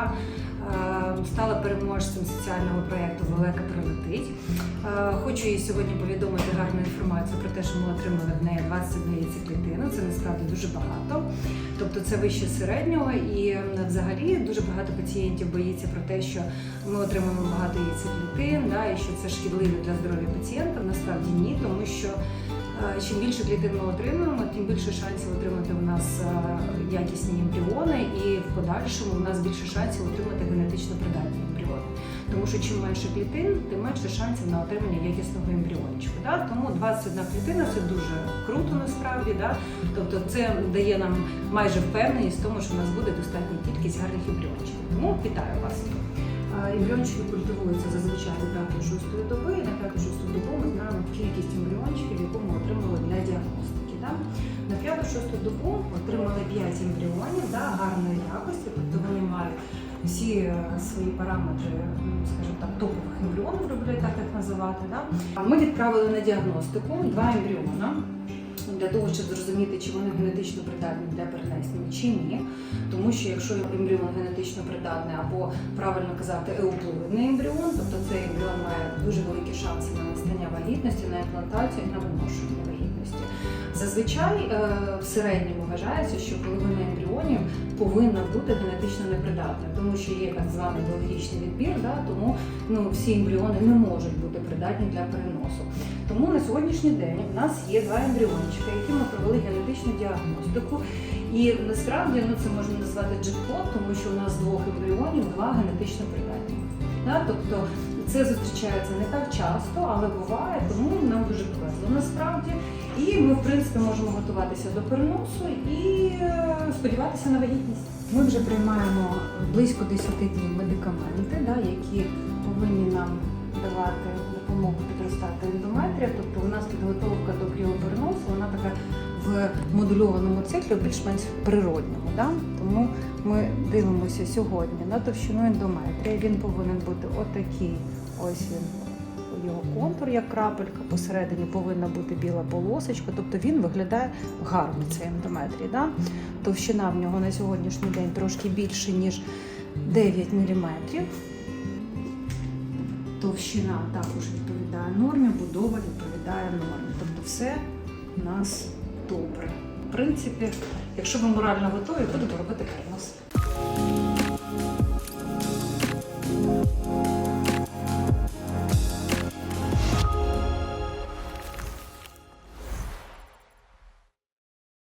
Е, стала переможцем соціального проєкту Велика прилетить. Е, хочу їй сьогодні повідомити гарну інформацію про те, що ми отримали в неї 22 яйцеклітини. Це насправді дуже багато. Тобто це вище середнього і взагалі дуже багато пацієнтів боїться про те, що ми отримаємо багато яйцеклітин, да, і що це шкідливо для здоров'я пацієнта. Насправді ні, тому що чим більше клітин ми отримуємо, тим більше шансів отримати у нас е, якісні ембріони, і в подальшому у нас більше шансів отримати генетично придатні ембріони. Тому що чим менше клітин, тим менше шансів на отримання якісного ембріончику. Да? Тому 21 клітина це дуже круто насправді. Да? Тобто це дає нам майже впевненість в тому, що у нас буде достатня кількість гарних ембріончиків. Тому вітаю вас. Ембріончики культивуються зазвичай до 5-6 доби, 5-6 добу отримали 5 ембріонів да, гарної якості, тобто вони мають всі е, свої параметри, ну, скажімо так, топових ембріонів, люблю так їх називати. Да? Ми відправили на діагностику два ембріона для того, щоб зрозуміти, чи вони генетично придатні для перенесення чи ні. Тому що якщо ембріон генетично придатний або правильно казати еуплодний ембріон, тобто цей ембріон має дуже великі шанси на настання вагітності, на імплантацію і на виношення вагітності. Зазвичай е, в середньому вважається, що половина ембріонів повинна бути генетично непридатна, тому що є так званий біологічний відбір, да, тому ну, всі ембріони не можуть бути придатні для переносу. Тому на сьогоднішній день в нас є два ембріончика, які ми провели генетичну діагностику. І насправді ну, це можна назвати джекпот, тому що у нас двох ембріонів два генетично придатні. Да? Тобто це зустрічається не так часто, але буває, тому нам дуже повезло насправді. І ми, в принципі, можемо готуватися до переносу і е, сподіватися на вагітність. Ми вже приймаємо близько 10 днів медикаменти, да, які повинні нам давати допомогу підростати ендометрія. Тобто у нас підготовка до кріопереносу, вона така в модульованому циклі, більш-менш природньому. Да? Тому ми дивимося сьогодні на товщину ендометрія. Він повинен бути отакий. Ось він його контур, як крапелька, посередині повинна бути біла полосочка, тобто він виглядає гарно цей ендометрій. Да? Товщина в нього на сьогоднішній день трошки більше, ніж 9 мм. Товщина також відповідає нормі, будова відповідає нормі. Тобто все у нас добре. В принципі, якщо ви морально готові, будемо робити перенос.